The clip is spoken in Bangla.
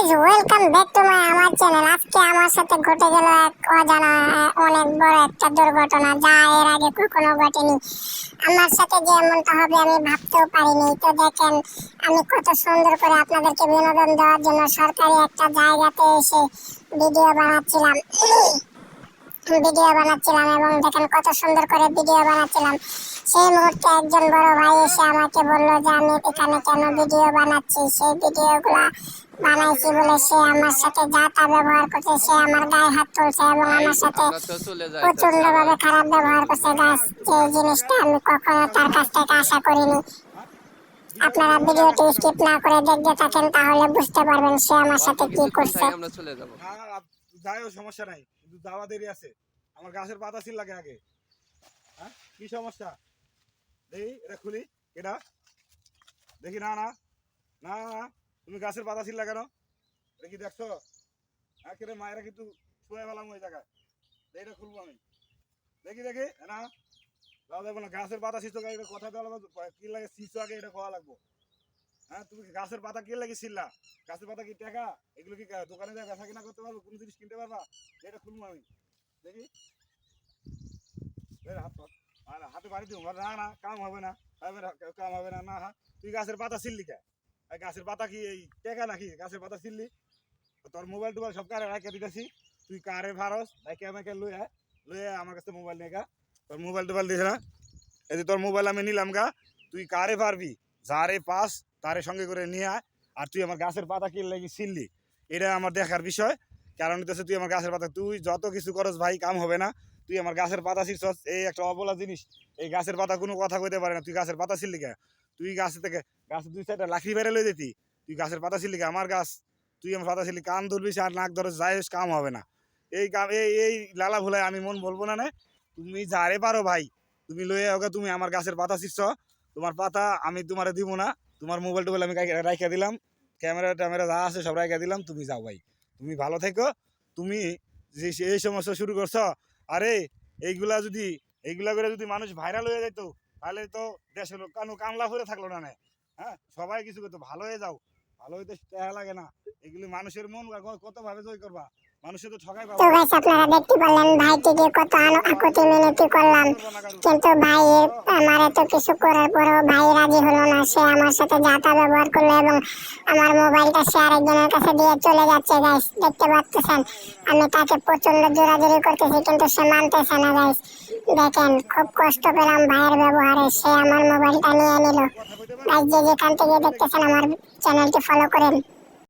Guys welcome back to my আমার চ্যানেল আজকে আমার সাথে ঘটে গেল এক অজানা, অনেক বড় একটা দুর্ঘটনা, যা এর আগে কখনো ঘটেনি। আমার সাথে যে এমনটা হবে আমি ভাবতেও পারিনি। তো দেখেন, আমি কত সুন্দর করে আপনাদেরকে বিনোদন দেওয়ার জন্য সরকারি একটা জায়গাতে এসে ভিডিও বানাচ্ছিলাম। ভিডিও বানাচ্ছিলাম এবং দেখেন কত সুন্দর করে ভিডিও বানাচ্ছিলাম। সেই মুহূর্তে একজন বড় ভাই এসে আমাকে বলল যে, আমি এখানে কেন ভিডিও বানাচ্ছি? সেই ভিডিওগুলা বানাইছি বলে সে আমার সাথে যা তা ব্যবহার করছে সে আমার গায়ে হাত তুলছে এবং আমার সাথে প্রচণ্ড ভাবে খারাপ ব্যবহার করছে। গাছ যে জিনিসটা আমি কখনো তার কাছ থেকে আশা করিনি। আপনারা ভিডিওটি স্কিপ না করে দেখতে থাকেন তাহলে বুঝতে পারবেন সে আমার সাথে কি করছে। আমরা চলে যাব। যাইও সমস্যা নাই। কিন্তু যাওয়া দেরি আছে। আমার গাছের পাতা ছিল লাগে আগে। হ্যাঁ? কি সমস্যা? দেখি এটা খুলি। এটা? দেখি না। না না না। তুমি গাছের পাতা ছিল কেন? দেখি দেখছ? কেটে মায়েরা কিন্তু শুয়ে পেলাম ওই জায়গায়। এটা খুলবো আমি। দেখি দেখি। না যাওয়া যাবে না গাছের পাতা ছিল এটা কথা দেওয়া লাগবে কি লাগে শিশু আগে এটা খাওয়া লাগবো। হ্যাঁ তুমি কি গাছের পাতা কি লাগে ছিলা? গাছের পাতা কি টাকা? এগুলো কি দোকানে যায় বেচা কিনা করতে পারব? কোনো জিনিস কিনতে পারবা? এটা খুলবো আমি। দেখি। হাত আর হাতে বাড়ি দিব না না, কাম হবে না। কাম হবে না। না। তুই গাছের পাতা ছিললি কে? গাছের পাতা কি, এই টেকা নাকি? গাছের পাতা ছিললি? তোর মোবাইল টোবাইল সব কারে রাখে দিতেছি। তুই কারে ভারস? রাখে আমাকে লই আয়। আয় আমার কাছে মোবাইল নিয়ে গা। তোর মোবাইল টোবাইল দিস না? এই যে তোর মোবাইল আমি নিলাম গা, তুই কারে পারবি? যারে পাস, তারে সঙ্গে করে নিয়ে আয়। আর তুই আমার গাছের পাতা কি ছিললি। এটা আমার দেখার বিষয়। কারণ হচ্ছে তুই আমার গাছের পাতা, তুই যত কিছু করস ভাই, কাম হবে না। তুই আমার গাছের পাতা ছিঁড়ছস এই একটা অবলা জিনিস। এই গাছের পাতা কোনো কথা কইতে পারে না। তুই গাছের পাতা ছিললি কে তুই গাছ থেকে গাছের দুই সাইডটা লাখি বেড়ে লই দিতি তুই গাছের পাতা ছিললি কে আমার গাছ? তুই আমার পাতা ছিলি কান ধরবি আর নাক ধরে যাই কাম হবে না। এই কাম, এই এই লালা ভুলায় আমি মন বলব না নে। তুমি যারে পারো ভাই, তুমি লয়ে হোক তুমি আমার গাছের পাতা ছিঁড়ছ তোমার পাতা আমি তোমারে দিব না। তোমার মোবাইল টোবাইল আমি রাখিয়া দিলাম। ক্যামেরা ট্যামেরা যা আছে সব রাখিয়া দিলাম। তুমি যাও ভাই। তুমি ভালো থেকো। তুমি যে এই সমস্যা শুরু করছ, আরে এইগুলা যদি, এইগুলা করে যদি মানুষ ভাইরাল হয়ে যেত তাহলে তো দেশের কানু কামলা করে থাকল না নে। হ্যাঁ? সবাই কিছু করতো ভালো হয়ে যাও। ভালো হইতে টাকা লাগে না। এগুলি মানুষের মন কত ভাবে জয় করবা? মানুষের তো ঠকাই তো গাইস আপনারা দেখতে পারলেন ভাইটিকে কত আকুতি মিনতি করলাম। কিন্তু ভাই, আমার এত কিছু করার পরেও ভাই রাজি হলো না। সে আমার সাথে যাতা ব্যবহার করল এবং আমার মোবাইলটা সে আরেকজনের কাছে দিয়ে চলে যাচ্ছে গাইস দেখতে পাচ্ছেন? আমি তাকে প্রচণ্ড জোরাজুরি করতেছি, কিন্তু সে মানতেছে না গাইস দেখেন, খুব কষ্ট পেলাম ভাইয়ের ব্যবহারে। সে আমার মোবাইলটা নিয়ে নিল। যেখান থেকে দেখতেছেন, আমার চ্যানেলটি ফলো করেন।